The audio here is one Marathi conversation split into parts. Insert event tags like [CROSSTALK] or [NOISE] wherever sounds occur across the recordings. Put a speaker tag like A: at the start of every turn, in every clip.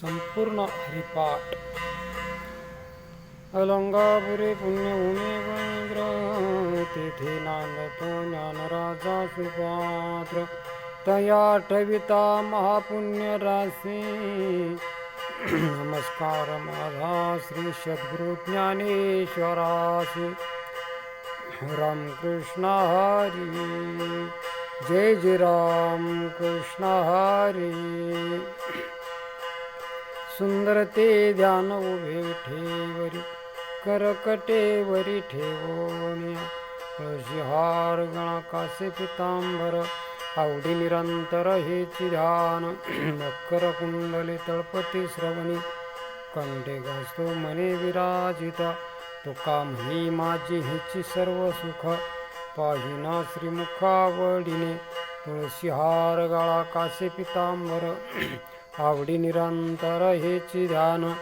A: संपूर्ण हरिपाठ. अलंगापुरे पुण्यभूमी वैग्र तेथे नांदतो ज्ञानराजा सुपात्र. तया ठविता महापुण्य राशी नमस्कार माझा श्री सद्गुरु ज्ञानेश्वराशी। रामकृष्ण हरी। जय जय राम कृष्ण हरी। सुंदर ते ध्यान उभे ठेवरी करकटेवरी ठेवोनिया तुळशी हार गणा कासे पितांबर आवडी निरंतर हेची ध्यान. [CLEARS THROAT] मकर कुंडले तळपती श्रवणी कंठे गासतो मने विराजिता. तुका म्हणी माझी हिची सर्व सुख. पाहिना श्रीमुखावडीने तुळशी हार गाळा कासे पितांबर. [CLEARS THROAT] आवडी निरंतर हेची ध्यान.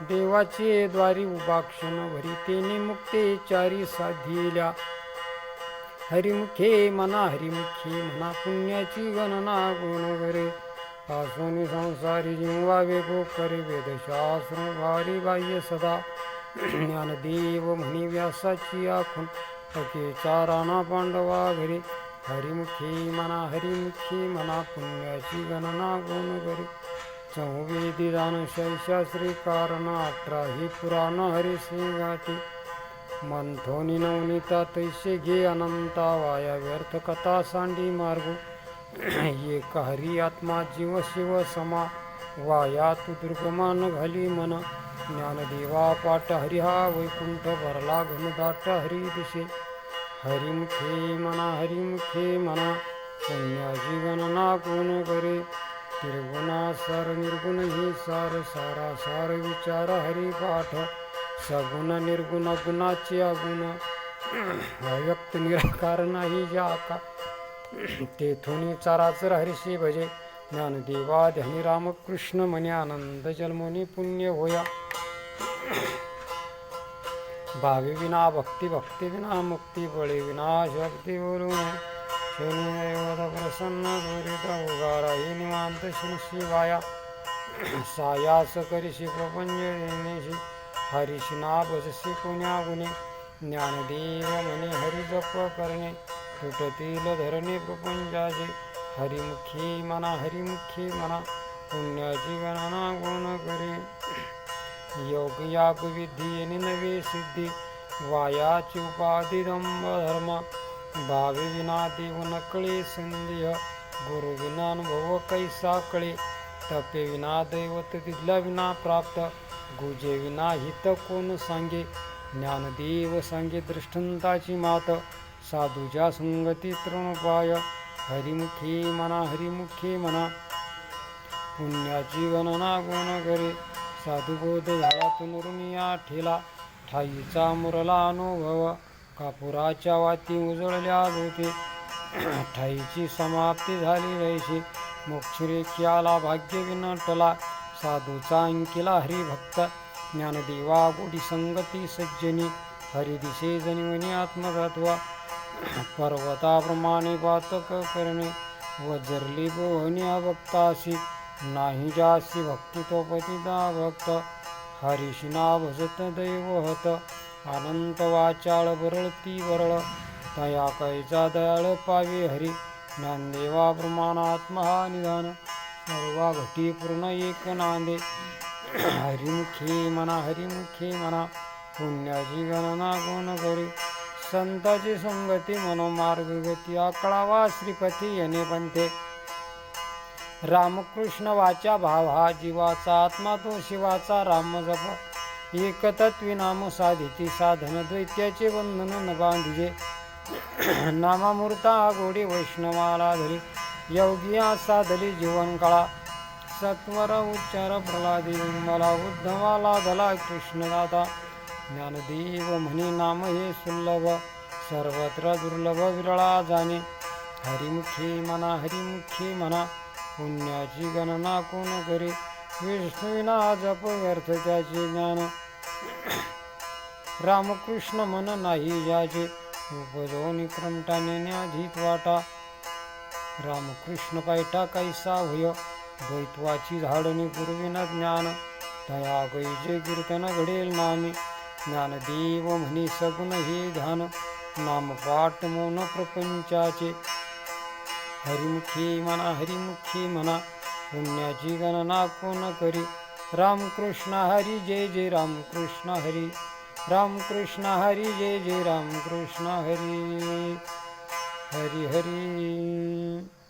A: देवाचे द्वारी उभाक्षण भरी तेने मुक्तेचारी साधिल्या. हरिमुखे मना हरिमुखे म्हणा पुण्याची गणना गुण करे. पासून संसारी जिंवावे वेगो करे वेदशास्त्र भारी बाह्य सदा. ज्ञानदेव म्हणी व्यासाची आखून टकेचा पांडवा घरी. हरिमुखी मना हरिमुखी मना पुण्याची गणना गुण करी. चौवेदी दान शैशास्त्री कारण अठरा ही पुराण हरिसिंगाती मंथोनी नवनीता तैसे घे अनंता वाया व्यर्थ कथा सांडी मार्ग. एक हरी आत्मा जीव शिव समा वाया तू दुर्गमान घाली मन. ज्ञानदेवा पाठ हरिहा वैकुंठ भरला घनदाट हरी दिशे. हरिमुखे मना हरिमुखे मना पुण्याची गणना कोण करे? निर्गुणा सर निर्गुण ही सार सारा सार विचार हरिपाठ सगुण निर्गुण गुणाचे अगुण. अव्यक्त निराकार नाही जाता. तेथून चराचर हरिशी भजे. ज्ञानदेवा ध्यानी रामकृष्ण म्हणे आनंद जन्मोनी पुण्य होया. भावी विना भक्ती भक्ती विना मुक्ती बळी विना शक्ती बोलून प्रसन्न दुरित उगारा। ही निवांत श्री शिवाया। सायास करिशी प्रपंच देणेशी हरिशी ना भजशी पुण्या गुणे ज्ञानदेव म्हणे हरी जप करणे। तुटतील धरणे प्रपंचाचे हरिमुखी मना हरिमुखी मना। पुण्याची गणना गुण करे। योग याग विधी आणि नवे सिद्धी वायाची उपाधी दंभ धर्म भावी विना देव नकळे संदेह। गुरु विना अनुभव कैसा कळे। तपे विना दैवत तिथल्या विना प्राप्त। गुजे विना हित कोण सांगे। ज्ञानदेव सांगे दृष्टंताची मात। साधूच्या संगती तृणपाय हरिमुखी मना हरिमुखी मना। पुण्याची गणना गुण करे साधुबोध झाला तुनुरुनिया ठेला. ठाईचा मुरला अनुभव कापुराच्या वाती उजळल्या होते [CLEARS THROAT] ठाईची समाप्ती झाली रैशी मोक्षरेख्याला भाग्य विनटला. साधूचा अंकिला हरिभक्त. ज्ञानदेवा गोडी संगती सज्जनी. हरिदिशे जनिवनी आत्मतत्व. [CLEARS THROAT] पर्वताप्रमाणे पातक करणे वजरली बोहनी भक्तासी नाही जासी भक्ती तो पतिता भक्त. हरिशिना भजत दैवहत अनंत वाचाळ बरळती बरळ. तया कैचा दयाळ पावे हरी. ज्ञानदेवा प्रमाणात्मा निधान. सर्वा घटी पूर्ण एक नांदे. हरिमुखे मना हरिमुखे मना. पुण्याची गणना गुण करी? संताची संगती मनोमार्ग गती आकळावा श्रीपती यने पंथे. रामकृष्ण वाचा भाव हा जीवाचा आत्मा तो शिवाचा राम जप. एकतत्वी नाम साधिती साधन द्वैत्याचे बंधन न बांधिजे नामामूर्ता गोडी वैष्णवाला धरी. योगिया साधली जीवन काळा. सत्वर उच्चार प्रल्हादी मला उद्धवाला धला कृष्णदाता. ज्ञानदेव म्हणे नाम हे सुलभ सर्वत्र दुर्लभ विरळा जाणे. हरिमुखी म्हणा हरिमुखी म्हणा पुण्याची गणना कोण करी? विष्णुविना जप व्यर्थ त्याचे ज्ञान. [CLEARS THROAT] रामकृष्ण मन नाही याचे उपजोनी क्रमटाने नेण्याधीत वाटा. रामकृष्ण पायटा कैसा भय द्वैत्वाची झाडणी पूर्वीन ज्ञान. दया गैजे कीर्तन घडेल नामे. ज्ञानदेव म्हणी सगुण हे ध्यान. नामपाठ मौन प्रपंचाचे. हरिमुखी म्हणा हरिमुखी म्हणा पुण्याची गणना कोण करी. रामकृष्ण हरी जय जय रामकृष्ण हरी. रामकृष्ण हरी जय जय रामकृष्ण हरी. हरी हरी.